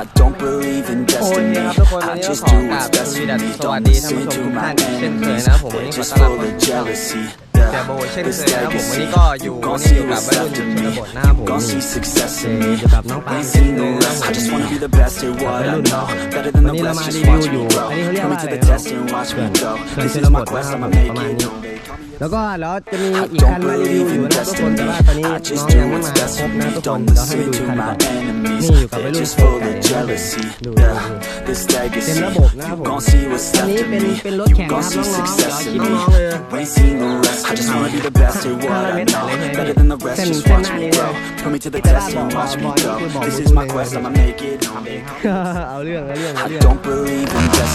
I don't believe in โอเค destiny. ครับทุกคนวัน I นี้ก็ just ขอ do กรา what's บ best ส for วีดัส me. สวัส Don't ดีท่าน listen ผู้ชม to ทุก my ท่านเช่นเคย enemies. นะครับผมวัน They're นี้ขอ just ต้อนรับ full เข้า of สู่ช่อง jealousy. เสียโบเช่น This เคยนะครับผมวัน legacy, นี้ก็อยู่ you วัน gon' นี้ see อยู่กับ what's วัยรุ่น left ช of น me. บทนะครับผม Gon' นี่ see success เจ in อ me. อยู่กับน้องปาล์ม Ain't เช่น seen เค no ยนะ rest. ผ I ม just wanna be the best at what I know. Better than วัน the นี้เรา rest. มา Just รีวิว watch อ me ยู่ grow. อันนี้เขาเรียก Put ว่า me อะไร to the นะ test and watch เขื่ me อน go. เขื่อน This ช is นบ my ทนะ quest. ครับผ I'ma ม make ประมาณ it. นี้ แล้วก็เดี๋ยวจะมีอีกคันมารีวิวอยู่นะครับทุกคนแต่ว่าตอนนี้น้องยังไม่มาครบนะทุกคนเดี๋ยวให้ไปดูคันก่อนนี่อยู่กับวัยรุ่นโคกไก่นะครับดูดูดู This legacy, เต็มระบบนะครับ you ผม gon' see what's อัน left นี้ of เป็น me. เป็นรถ You แข่งนะ gon' ครับ see น้องๆ success เดี๋ยว in น้อง me. ๆเลย You ain't seen no rest. I just wanna be the best at what I know. Better than the rest. Just watch me grow. Put me to the test and watch me go. This is my quest. I'ma make it. home. เอาเรื่องเอาเรื่องเอา I เรื่อง don't believe in destiny. I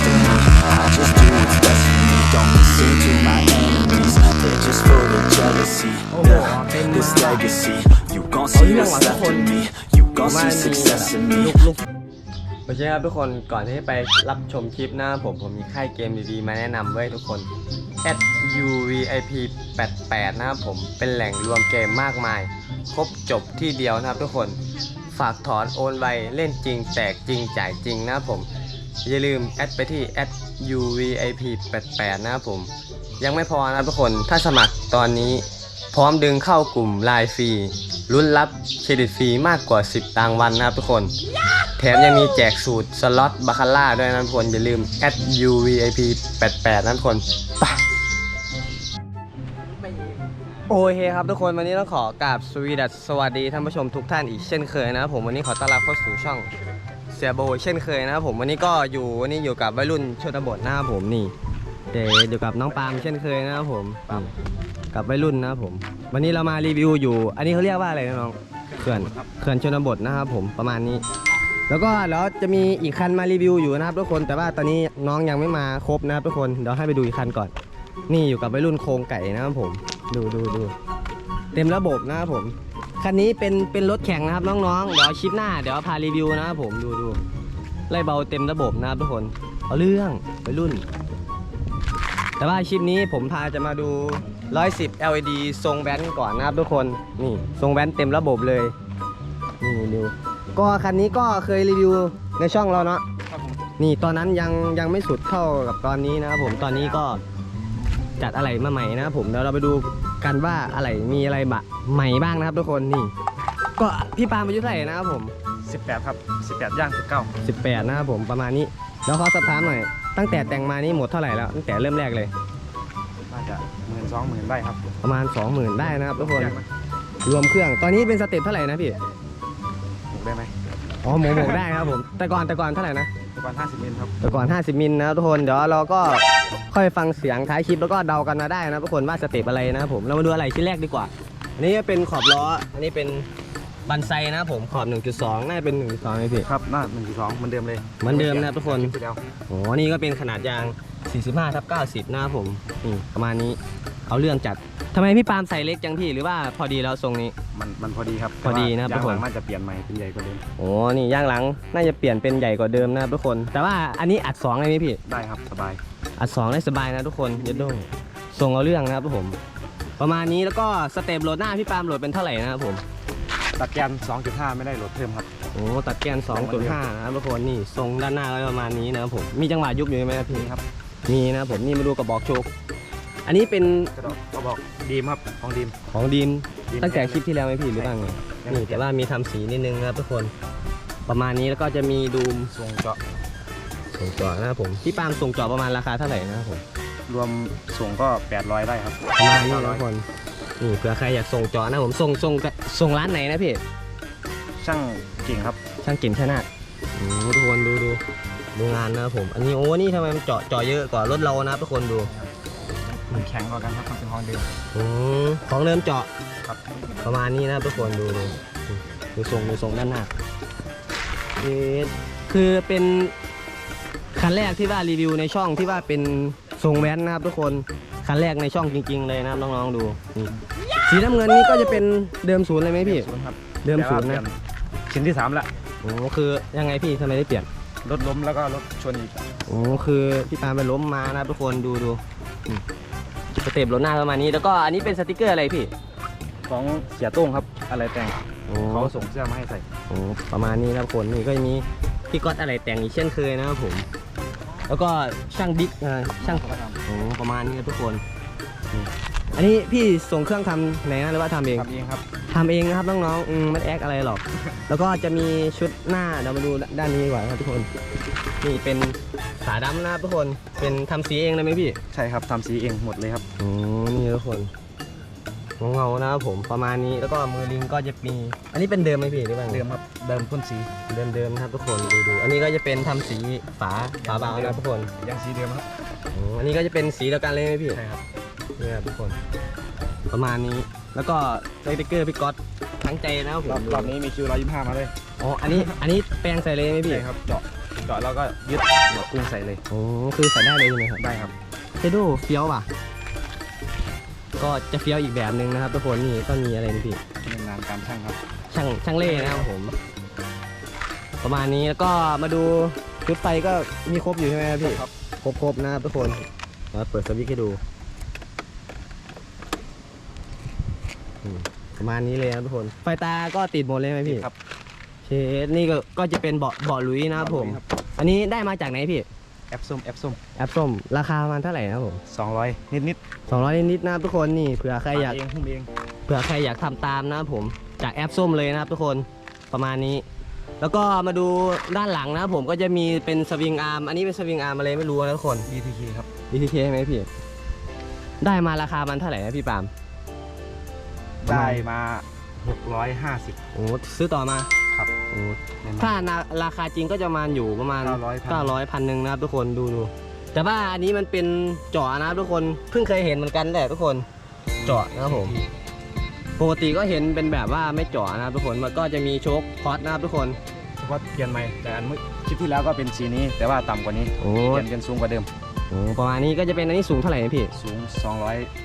jealousy. Yeah. This legacy, you gon' see what's left of me. You ผม gon' ว่า see มี success in me. ลูกลูกโอเคครับทุกคนก่อนที่ไปรับชมคลิปหน้าผมผมมีค่ายเกมดีๆ มาแนะนำไว้ยทุกคน @uvip 88นะครับผมเป็นแหล่งรวมเกมมากมาย ครบจบที่เดียวนะครับทุกคนฝากถอนโอนไวเล่นจริงแตกจริงจ่ายจริงนะครับผม อย่าลืมแอดไปที่ @uvip 88 นะครับผม ยังไม่พอนะครับทุกคนถ้าสมัครตอนนี้ พร้อมดึงเข้ากลุ่มไลน์ฟรีลุ้นรับเครดิตฟรีมากกว่า 10รางวัลนะครับทุกคน แถมยังมีแจกสูตรสล็อตบาคาร่าด้วยนะทุกคน อย่าลืม @uvip 88นะทุกคนไปโอเคครับทุกคนวันนี้ต้องขอกราบสวีดัสสวัสดีท่านผู้ชมทุกท่านอีกเช่นเคยนะครับผมวันนี้ขอต้อนรับเข้าสู่ช่องเสียโบเช่นเคยนะครับผมวันนี้ก็อยู่วันนี้อยู่กับวัยรุ่นชนบทนะครับผมนี่ เดอยู่กับน้องปาล์มเช่นเคยนะครับผมนี่กับวัยรุ่นนะครับผม วันนี้เรามารีวิวอยู่ อันนี้เขาเรียกว่าอะไรนะน้องเขื่อนเขื่อนชนบทนะครับผมประมาณนี้ แล้วก็เดี๋ยวจะมีอีกคันมารีวิวอยู่นะครับทุกคนแต่ว่าตอนนี้น้องยังไม่มาครบนะครับทุกคนเดี๋ยวให้ไปดูอีกคันก่อน นี่อยู่กับวัยรุ่นโครงไก่นะครับผม ดูดูดูเต็มระบบนะครับผมคันนี้เป็นเป็นรถแข่งนะครับน้องๆเดี๋ยวคลิปหน้าเดี๋ยวพารีวิวนะครับผมดูดูไล่เบาเต็มระบบนะครับทุกคนเอาเรื่องวัยรุ่น แต่ว่าคลิปนี้ผมพาจะมาดู 110 LED ทรงแบนก่อนนะครับทุกคน นี่ทรงแบนเต็มระบบเลย นี่ดู ก็คันนี้ก็เคยรีวิวในช่องเราเนาะนี่ตอนนั้นยังยังไม่สุดเท่ากับตอนนี้นะครับผม ตอนนี้ก็จัดอะไรมาใหม่นะครับผม เดี๋ยวเราไปดูกันว่าอะไรมีอะไรบะใหม่บ้างนะครับทุกคน นี่ ก็พี่ปาล์มอายุเท่าไหร่นะครับผม 18 ครับ 18 ย่าง 19 18 นะครับผมประมาณนี้ แล้วขอสอบถามหน่อย ตั้งแต่แต่งมานี่หมดเท่าไหร่แล้วตั้งแต่เริ่มแรกเลย น่าจะหมื่นสองหมื่นได้ครับประมาณ 20,000 ได้นะครับทุกคนยากไหมรวมเครื่อง ตอนนี้เป็นสเต็ปเท่าไหร่นะพี่ ถูกได้ไหมอ๋อหมูหมกได้ครับผม แต่ก่อนแต่ก่อนเท่าไหร่นะ ประมาณ50มิลครับ แต่ก่อน 50 มิลนะครับทุกคน เดี๋ยวเราก็ค่อยฟังเสียงท้ายคลิปแล้วก็เดากันมาได้นะทุกคนว่าสเต็ปอะไรนะครับผม เรามาดูอะไรชิ้นแรกดีกว่า อันนี้เป็นขอบล้อ อันนี้เป็น บันไซนะครับผมขอบ 1.2 น่าจะเป็น 1.2ไหมพี่ ครับน่า1 2เหมือนเดิมเลยเหมือนเดิมนะครับทุกคนที่แล้วโอ้นี่ก็เป็นขนาดยาง 45ทับ90 นะครับผมนี่ประมาณนี้ เอาเรื่องจัดทำไมพี่ปาล์มใส่เล็กจังพี่หรือว่าพอดีแล้วทรงนี้ มันมันพอดีครับพอดีนะครับแต่ทุกว่าคนยางหลังน่าจะเปลี่ยนใหม่เป็นใหญ่กว่าเดิมโอ้นี่ย่างหลังน่าจะเปลี่ยนเป็นใหญ่กว่าเดิมนะครับทุกคน แต่ว่าอันนี้อัด2เลยไหมพี่ ได้ครับสบาย อัดสองได้สบายนะทุกคนเยดโดส่งเอาเรื่องนะครับผม ประมาณนี้แล้วก็สเต็ปโหลดหน้าพี่ปาล์มโหลดเป็นเท่าไหร่นะครับผม ตัดแกน 2.5 ไม่ได้โหลดเพิ่มครับ โอ้ตัดแกน 2.5 นะครับทุกคนนี่ทรงด้านหน้าก็ประมาณนี้นะครับผมมีจังหวะยุบอยู่ไหมครับพี่นี่ครับ มีนะครับผมนี่มาดูกระบอกโชคอันนี้เป็นกระดอกกระบอกดีมครับของดีมของดีมดีมตั้งแต่คลิปที่แล้วไหมพี่หรือบ้างไงยังนี่แต่ว่ามีทำสีนิดนึงนะครับทุกคนประมาณนี้แล้วก็จะมีดูมส่งเจาะส่งจอนะครับผมพี่ปาล์มส่งจอประมาณราคาเท่าไหร่นะครับผมรวมส่งก็ 800 ได้ครับประมาณนี้นะทุกคน นี่เผื่อใครอยากส่งจอนะผมส่งส่งส่งร้านไหนนะพี่ช่างเก่งครับช่างเก่งชนะโอ้โหทุกคนดูดูดูงานนะครับผม อันนี้โอ้นี่ทำไมมันเจาะเจาะเยอะกว่ารถเรานะครับทุกคนดูมันแข็งกว่ากันครับมันเป็นของเดิมอืมของเริ่มเจาะครับประมาณนี้นะครับทุกคนดูดูดูทรงดูทรงด้านหน้าเอ๊ะคือเป็นคันแรกที่ว่ารีวิวในช่องที่ว่าเป็นทรงแว้นนะครับทุกคน คันแรกในช่องจริง ๆ เลยนะครับน้องๆดูนี่สีน้ำเงินนี่ก็จะเป็นเดิมศูนย์เลยไหมพี่ ศูนย์ครับเดิมศูนย์แต่นะว่าเปลี่ยชิ้นที่3ละโอ้คือยังไงพี่ทำไมได้เปลี่ยนรถล้มแล้วก็รถชนอีกโอ้คือพี่ปาล์มไปล้มมานะครับทุกคนดูดูอืมสเต็ปรถหน้าประมาณนี้ แล้วก็อันนี้เป็นสติกเกอร์อะไรพี่ของเสียโต้งครับอะไรแต่งโอ้เขาส่งเสื้อมาให้ใส่โหประมาณนี้นะครับทุกคนนี่ก็จะมีพี่ก๊อตอะไรแต่งอีกเช่นเคยนะครับผม แล้วก็ช่างบิ๊กนะช่างเขาก็ทโอ้ประมาณนี้นะทุกคนนี่อันนี้พี่ส่งเครื่องทำไหนนะหรือว่าทำเองำทำเองครับทำเองนะครับน้องๆอืมไม่ได้แอคอะไรหรอก แล้วก็จะมีชุดหน้าเดี๋ยวมาดูด้านนี้ดีกว่าครับทุกคนนี่เป็นฝาดำนะครับทุกคนเป็นทำสีเองเลยไหมพี่ ใช่ครับทำสีเองหมดเลยครับโอ้นี่ทุกคน เงาๆนะครับผมประมาณนี้แล้วก็มือลิงก็จะมี อันนี้เป็นเดิมไหมพี่หรือว่าไงเดิมครับเดิมพ่นสีเดิมๆนะครับทุกคนดูดูอันนี้ก็จะเป็นทำสีฝาฝาบาวนะครับทุกคนยังสีเดิมครับโอ้อันนี้ก็จะเป็นสีเดียวกันเลยไหมพี่ใช่ครับนี่ครับทุกคน ประมาณนี้แล้วก็สติ๊กเกอร์พี่ก๊อตทั้งใจนะครับผมรอบรอบนี้มีคิวร้อยยี่ห้ามาเลยอ๋ออันนี้อันนี้แปลงใส่เลยไหมพี่ใช่ครับเจาะเจาะแล้วก็ยึดหัวกุ้งใส่เลยโอ้คือใส่ได้เลยใช่ไหมครับได้ครับเทดูเฟี้ยวป่ะ ก็จะเฟี้ยวอีกแบบหนึ่งนะครับทุกคนนี่ก็มีอะไรนี่พี่เป็นงานการช่างครับ ช่างช่างเล่นะครับผม ประมาณนี้แล้วก็มาดูชุดไฟก็มีครบอยู่ใช่ไหมครับพี่ครับ ครบครบๆนะครับทุกคนเราเปิดสวิตช์ให้ดูอืมประมาณนี้เลยนะครับทุกคน ไฟตาก็ติดหมดเลยไหมพี่ครับเชดนี่ก็ก็จะเป็นเบาะเบาะหลุยนะครับผมครับอันนี้ได้มาจากไหนพี่ แอปส้มแอปส้มแอปส้มราคาประมาณเท่าไหร่นะครับผมสองร้อยนิดนิด200นิดๆนะครับทุกคนนี่เผื่อๆใครอยาก เองพุ่มเองเผื่อใครอยากทำตามนะครับผมจากแอปส้มเลยนะครับทุกคนประมาณนี้ แล้วก็มาดูด้านหลังนะครับผมก็จะมีเป็นสวิงอาร์มอันนี้เป็นสวิงอาร์มอะไรไม่รู้นะทุกคน BTK ครับ BTK ไหมพี่ ได้มาราคามันเท่าไหร่นะพี่ปาล์มได้มาหกร้อยห้าสิบโอ้ซื้อต่อมา ครับโอ้ถ้านาราคาจริงก็จะประมาณอยู่ประมาณ 900 900พันหนึ่งนะครับทุกคนดูดูแต่ว่าอันนี้มันเป็นเจาะนะครับทุกคนเพิ่งเคยเห็นเหมือนกันแหละทุกคนเจาะนะครับผมปกติก็เห็นเป็นแบบว่าไม่เจาะนะครับทุกคนมันก็จะมีโชคพอดนะครับทุกคนเฉพาะเปลี่ยนใหม่แต่อันเมื่อคลิปที่แล้วก็เป็นสีนี้ แต่ว่าต่ำกว่านี้โอ้เปลี่ยนเป็นสูงกว่าเดิมโหประมาณนี้ก็จะเป็นอันนี้สูงเท่าไหร่นะพี่สูง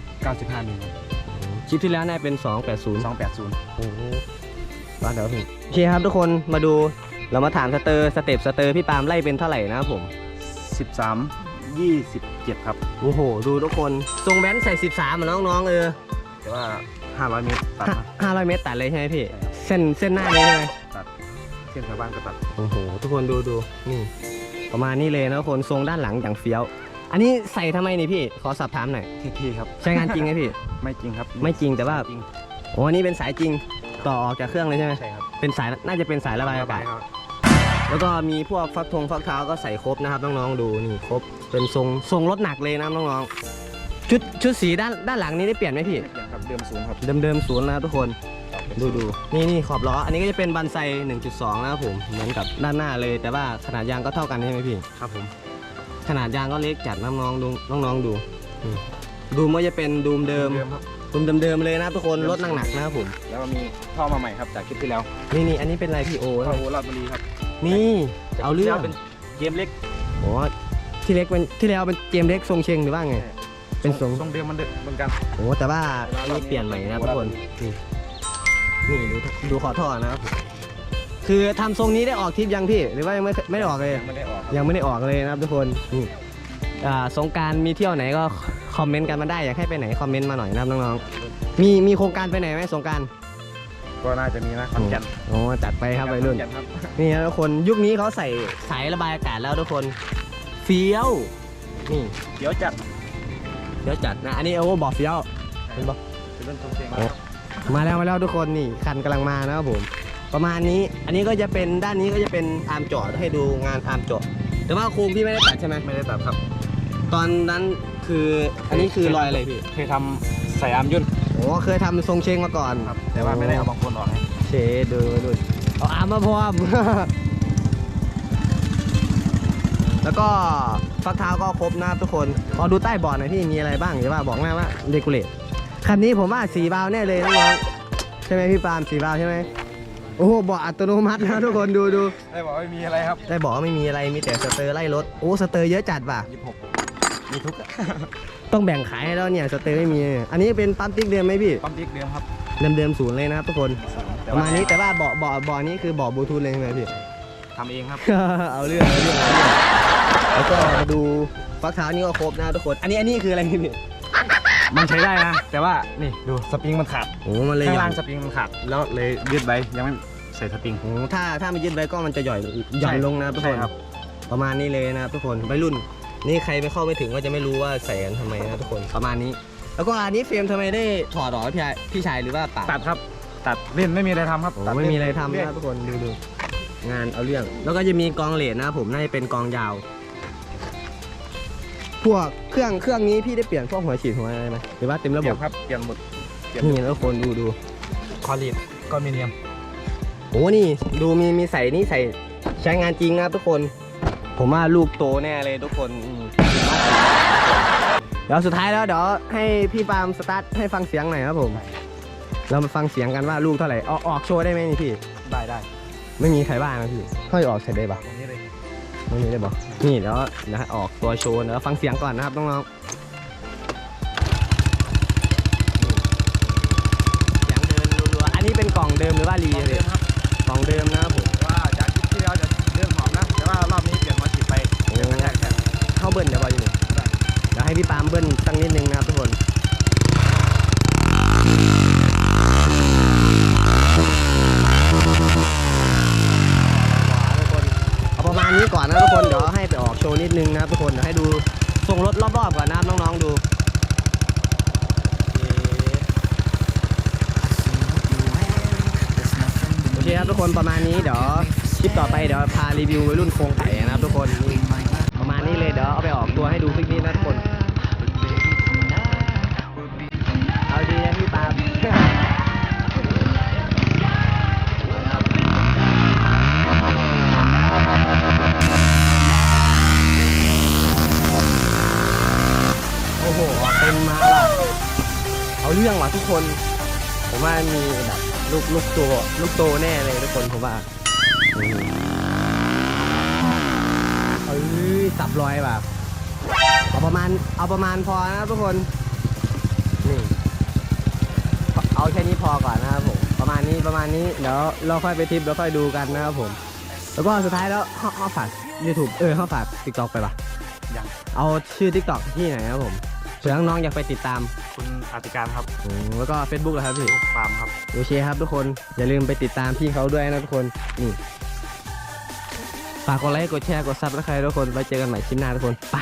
295มิลคลิปที่แล้วน่าจะเป็น 280 280โอ้โห บ้านเดี๋ยวถึงโอเคครับทุกคนมาดูเรามาถามสเตอร์สเต็ปสเตอร์พี่ปาล์มไล่เป็นเท่าไหร่นะครับผม 13 27 ครับ โอ้โห ดูทุกคนทรงแบนซ์ใส่ 13เหมือนน้องๆเออแต่ว่า 500 เมตรตัดมาห้าร้อยเมตรตัดเลยใช่ไหมพี่ใช่ครับเส้นเส้นหน้านี้ใช่ไหมตัดเส้นชาวบ้านก็ตัดโอ้โห ทุกคนดูดูนี่ประมาณนี้เลยนะทุกคนทรงด้านหลังอย่างเฟี้ยว อันนี้ใส่ทำไมนี่พี่ ขอสอบถามหน่อยเท่ๆครับ ใช้งานจริงไหมพี่ ไม่จริงครับไม่จริงแต่ว่า จริง โอ้อันนี้เป็นสายจริง ต่อออกจากเครื่องเลยใช่ไหมใช่ครับ เป็นสายน่าจะเป็นสายระบายอากาศครับแล้วก็มีพวกฟักทงฟักเท้าก็ใส่ครบนะครับน้องๆดูนี่ครบ เป็นทรงทรงรถหนักเลยนะน้องๆชุดชุดสีด้านด้านหลังนี้ได้เปลี่ยนไหมพี่เปลี่ยนครับเดิมสูงครับเดิมๆศูนย์นะครับทุกคน ดูดูนี่นี่ขอบล้อ อันนี้ก็จะเป็นบันไซ 1.2 นะครับผม เหมือนกับด้านหน้าเลย แต่ว่าขนาดยางก็เท่ากันใช่ไหมพี่ ครับผม ขนาดยางก็เล็กจัดน้องๆดูน้องๆดูนี่ดูมันจะเป็นดูมเดิม เดิมครับ ดูมเดิมๆเลยนะครับทุกคนรถหนักๆนะครับผม แล้วก็มีท่อมาใหม่ครับจากคลิปที่แล้วนี่นี่อันนี้เป็นอะไรพี่โอท่อโอลาดบุรีครับนี่เอาเรื่องเป็นเกมเล็กโอ้ที่เล็กเป็นที่แล้วเป็นเกมเล็กทรงเชงหรือว่าไง เป็นทรงทรงเดิมมันเดิมเหมือนกัน โอ้แต่ว่าอันนี้เปลี่ยนใหม่นะครับทุกคนนี่นี่ดูดูขอท่อนะครับคือทำทรงนี้ได้ออกทริปยังพี่หรือว่ายังไม่ไม่ได้ออกเลย ยังไม่ได้ออกครับยังไม่ได้ออกเลยนะครับทุกคนนี่อ่าสงกรารมีเที่ยวไหนก็ คอมเมนต์กันมาได้อยากให้ไปไหนคอมเมนต์มาหน่อยนะครับน้องๆ มีมีโครงการไปไหนไหมสงกรารก็น่าจะมีนะขอนแก่นโอ้จัดไปครับวัยรุ่น ขอแก่ครับนี่นะทุกคนยุคนี้เขาใส่สายระบายอากาศแล้วทุกคนเฟี้ยวนี่เดี๋ยวจัดเดี๋ยวจัดนะอันนี้โอ้บอกเฟี้ยวเห็นปะ เป็นเรื่องทรงเชียงโอ้มาแล้วมาแล้วทุกคนนี่คันกำลังมานะครับผม ประมาณนี้อันนี้ก็จะเป็นด้านนี้ก็จะเป็นอาร์มเจาะให้ดูงานอาร์มเจาะแต่ว่าโครงพี่ไม่ได้ตัดใช่ไหมไม่ได้ตัดครับ ตอนนั้น คืออันนี้คือรอยอะไรพี่เคยทำใส่อาร์มยุ่นโอ้เคยทำทรงเชงมาก่อนครับ แต่ว่าไม่ได้เอาบางคนออกให้เชดดูดูเอาอาร์มมาพร้อม แล้วก็ฟักเท้าก็ครบนะครับทุกคนขอดูใต้เบาะหน่อยพี่มีอะไรบ้างหรือว่าบอกแม่ว่าเดกูเลตคันนี้ผมว่าสีบาวแน่เลยน้องๆใช่ไหมพี่ปาล์มสีบาวใช่ไหมโอ้โหเบาะอัตโนมัตินะทุกคนดูดูได้บอกว่าไม่มีอะไรครับ ได้บอกว่าไม่มีอะไรมีแต่สเตอร์ไล่รถโอ้สเตอร์เยอะจัดว่ะยี่สิบหก มีทุกต้องแบ่งขายให้แล้วเนี่ยสเตอร์ไม่มี อันนี้เป็นปั๊มติ๊กเดิมไหมพี่ปั๊มติ๊กเดิมครับเดิมๆศูนย์เลยนะครับทุกคนประมาณนี้แต่ว่าเบาะเบาะเบาะนี้คือเบาะบลูทูธเลยใช่ไหมพี่ทำเองครับ เอาเรื่องเอาเรื่องเอาเรื่องแล้วก็มาดูฟักเท้านี่ก็ครบนะทุกคน อันนี้อันนี้คืออะไรพี่มันใช้ได้นะ แต่ว่านี่ดูสปริงมันขาดโอ้มันเลยข้างล่างสปริงมันขาดแล้วเลยยืดไปยังไม่ใส่สปริงโอ้ถ้าถ้าไม่ยึดไว้ก็มันจะหย่อยหย่อนลงนะครับทุกใช่คนครับประมาณนี้เลยนะครับทุกคนวัยรุ่น นี่ใครไปเข้าไม่ถึงก็จะไม่รู้ว่าใส่กันทำไมนะทุกคนประมาณนี้ แล้วก็อันนี้เฟรมทำไมได้ถอดออกพี่ชายพี่ชายหรือว่าป่าตัดครับ ตัดเล่นไม่มีอะไรทำครับโอ้ตัดไม่เล่นมีอะไรทำเรื่อยนะทุกคนดูดูงานเอาเรื่อง แล้วก็จะมีกองเลดนะครับผมน่าจะเป็นกองยาว พวกเครื่องเครื่องนี้พี่ได้เปลี่ยนพวกหัวฉีดหัวอะไรไหมหรือว่าเต็มระเปบลี่ยบนครับเปลี่ยนหมดนี่นะทุกคนดูดูคอลีดก็มีเนียมโอ้นี่ดูมีมีใส่นี่ใส่ใช้งานจริงนะครับทุกคน ผมว่าลูกโตแน่เลยทุกคน เดี๋ยวสุดท้ายแล้วเดี๋ยวให้พี่ปาล์มสตาร์ทให้ฟังเสียงหน่อยครับผม เรามาฟังเสียงกันว่าลูกเท่าไหร่ออกออกโชว์ได้ไหมนี่พี่ ได้ได้ไม่มีใครว่านะพี่ค่อยออกใส่ได้ปะตรงนี้เลยไม่มีได้ปะนี่เดี๋ยวนะออกตัวโชว์เดี๋ยวฟังเสียงก่อนนะครับน้องๆเสียงเดินรัวๆอันนี้เป็นกล่องเดิมหรือว่ารีเลยกล่องเดิมนะครับ พี่ปาล์มเบิ้ลสักนิดนึงนะครับทุกคนเอาประมาณนี้ก่อนนะทุกคนเดี๋ยวให้ไปออกโชว์นิดนึงนะครับทุกคนเดี๋ยวให้ดูส่งรถรอบๆก่อนนะครับน้องๆดูโอเคครับทุกคนประมาณนี้เดี๋ยวคลิปต่อไปเดี๋ยวพารีวิววัยรุ่นโครงไก่นะครับทุกคนประมาณนี้เลยเดี๋ยวเอาไปออกตัวให้ดูสักนิดนะทุกคน ดีนะพี่ปาล์มโอ้โหเต็มมาว่ะเอาเรื่องว่ะทุกคน ผมว่ามีแบบลูกลูกตัวลูกโตแน่เลยทุกคนผมว่าอืมเอ้ยสับรอยแบบเอาประมาณเอาประมาณพอนะครับทุกคน เอาแค่นี้พอก่อนนะครับผมประมาณนี้ประมาณนี้เดี๋ยวเราค่อยไปทริปแล้วค่อยดูกันนะครับผม แล้วก็สุดท้ายแล้วเข้าเข้าฝาก YouTube เออเข้าฝาก TikTok ไปปะยังเอาชื่อ TikTok ที่ไหนครับผมเผื่อน้องๆอยากไปติดตามคุณอาติการครับอืมแล้วก็ Facebook แล้วครับพี่ ปาล์มครับ โอเคครับทุกคนอย่าลืมไปติดตามพี่เขาด้วยนะทุกคนนี่ฝากกดไลค์กดแชร์กดซับสไครต์ทุกคนไว้เจอกันใหม่คลิปหน้าทุกคนไป